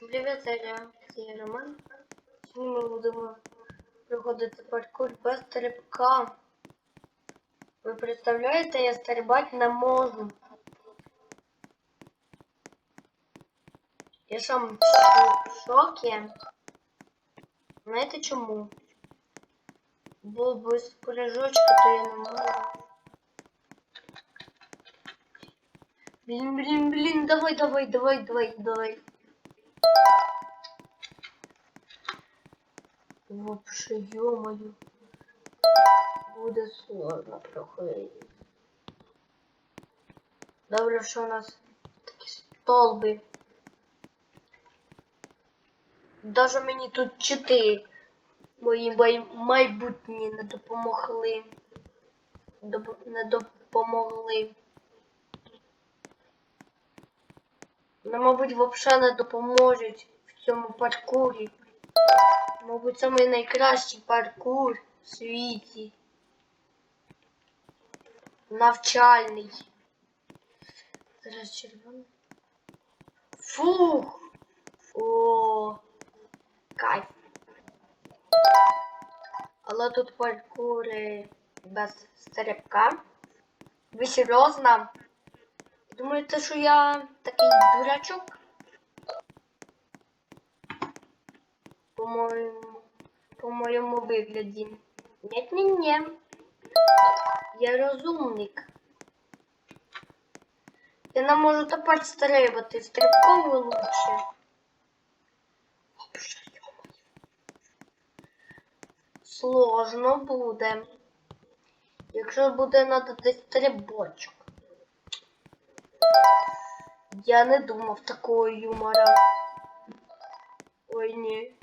Привіт, я це Роман. Сьогодні ми будемо проходити паркур без стрибка. Ви представляєте, я стрибати не можу. Я сам в шокі. Знаєте чому? Бо без прыжочка то я не можу. Блин, блин, блин, давай, давай, давай, давай, давай. Вообще, ё-моё. Буде сложно проходити. Добре, що у нас такі столби. Даже мені тут чотири мої май- майбутні не допомогли. Доп- не допомогли. Ну, мабуть, взагалі не допоможуть в цьому паркурі. Мабуть, мій найкращий паркур в світі. Навчальний. Зараз червоний. Фух! О, кайф. Але тут паркури без стрибка. Ви серйозно? Думаєте, що я такий дурачок? По моєму, по моєму вигляді. Нет, ні, ні. Я розумник. Я не можу тепер стрибати. Стрибком ви лучше. Сложно буде. Якщо буде надо десь стрибочок. Я не думав такого юмора. Ой, ні.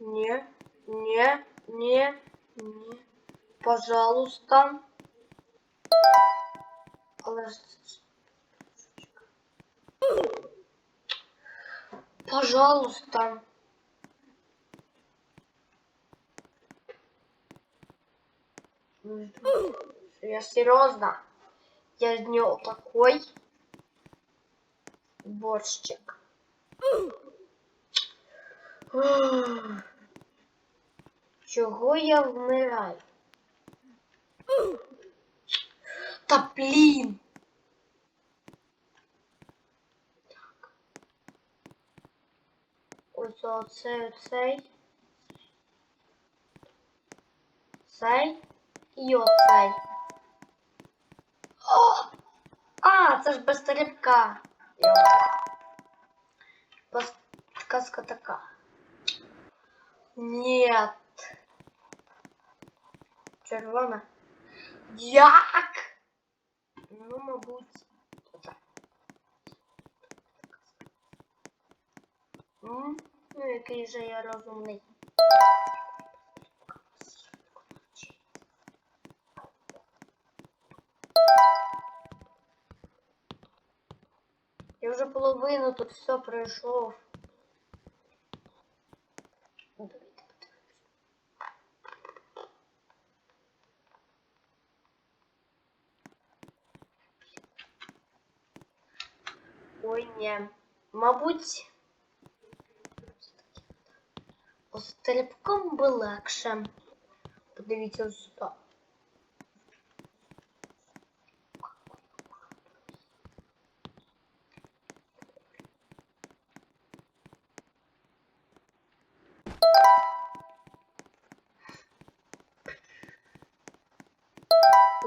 Не, не, не, не. Пожалуйста. Пожалуйста. Я серьезно. Я него такой борщик. Чого я вмираю? Та блін! Так. Ось оцей, оцей. Цей і оцей. О! А, це ж без стрибка. Подсказка така. Нет. Червона. Як? Ну, мабуть. Так. Ну, який же я розумний. Я вже половину тут все пройшов. Ой, ні. Мабуть, стрибком би легше. Подивіться сюди.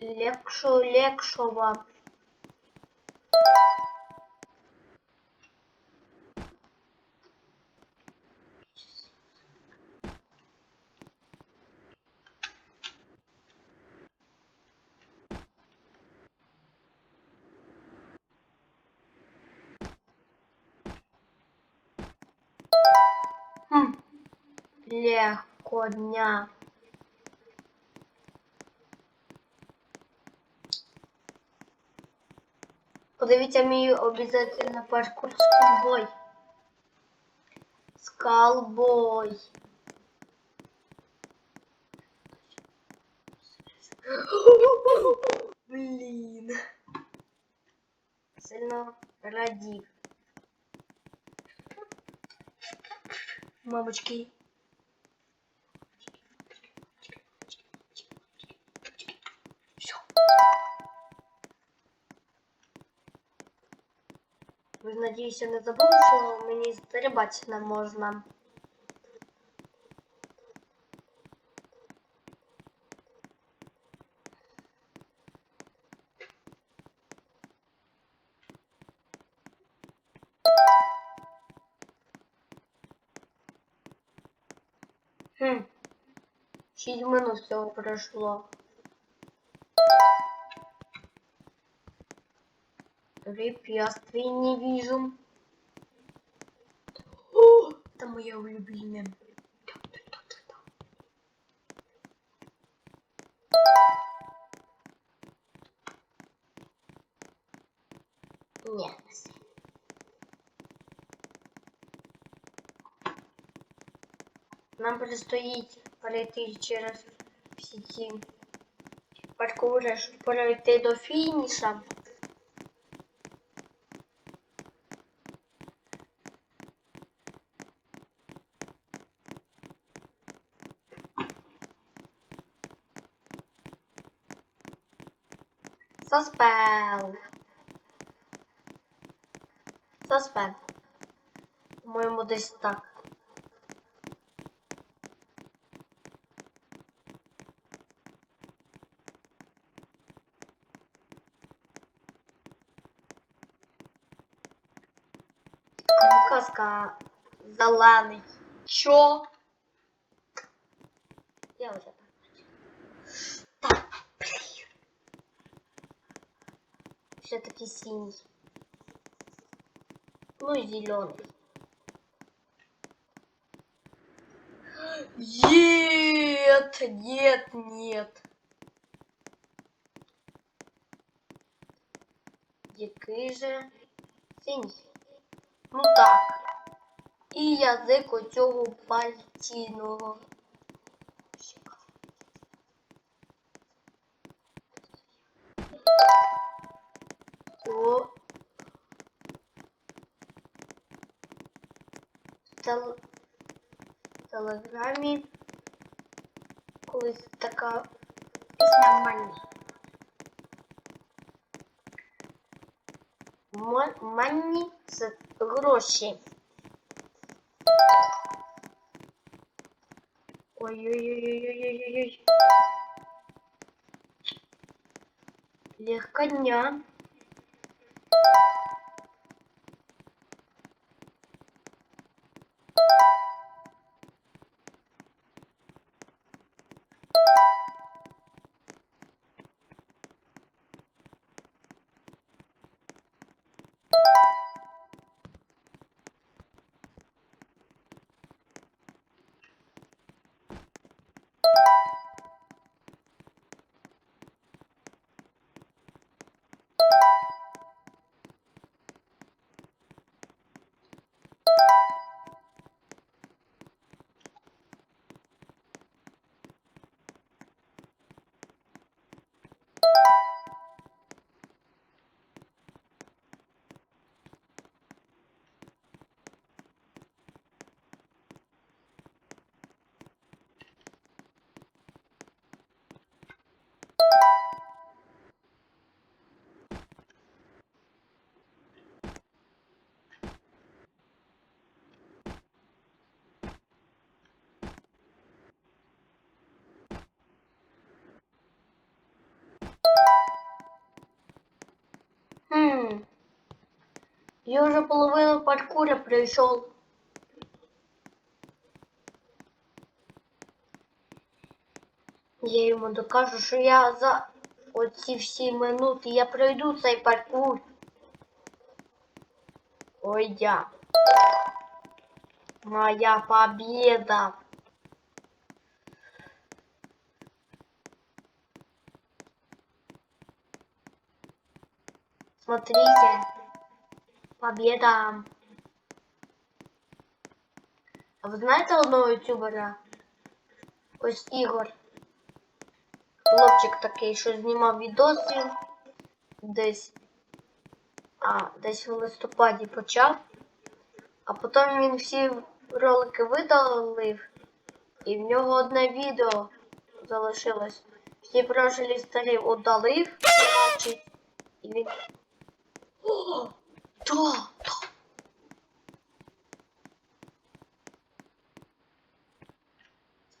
Легшо, легшо вам. Хм. Легко дня. Подивіться мій обов'язково паркур скалбой. Скалбой. Блін. Сильно радів. Мамочки. Ви, надіюся, не забули, що мені стрибати не можна. Хм. Шість минут всього пройшло. Препятствий не вижу. О, это моя улюбленная. Нет. Нам предстоїть перейти через всі ці паркури, щоб перейти до фініша. Саспел. Саспен. По-моєму, десь так. Казка зелений. Чо? Я вже так. Так, блін. Все-таки синий. Ну и зеленый. Нет, нет, нет. Який же синій? Ну так. І язик оцього пальтіного. О. Тел... телеграмі колись така пісня Мані. Ма- Мані це гроші. Ой-ой-ой-ой-ой-ой-ой. Легкодня. Хм. Я уже половину паркура пройшов. Я йому докажу, що я за оці всі минути я пройду цей паркур. Ой, я. Моя победа. Смотрите. Победа. А ви знаєте одного ютубера? Ось Ігор. Хлопчик такий, що знімав відоси десь. А, десь в листопаді почав. А потім він всі ролики видалив. І в нього одне відео залишилось. Всі прожилі старі удалив. І він. О! Да, да.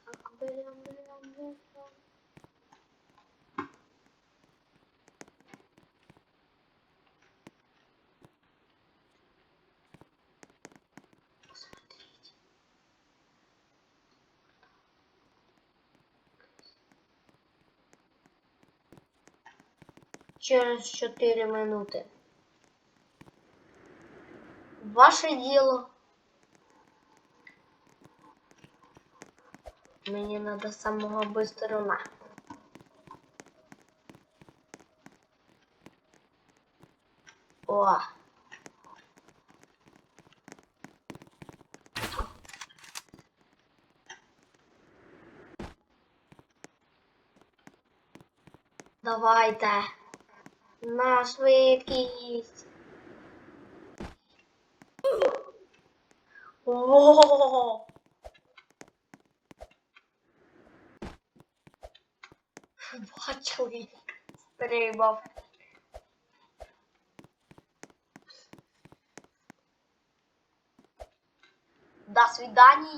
Так, берем, берем, берем. Через 4 минути. Ваше діло. Мені надо самого быстрого. О. Давайте. На швидкість. О! Бачили. Стрибав. До свидания.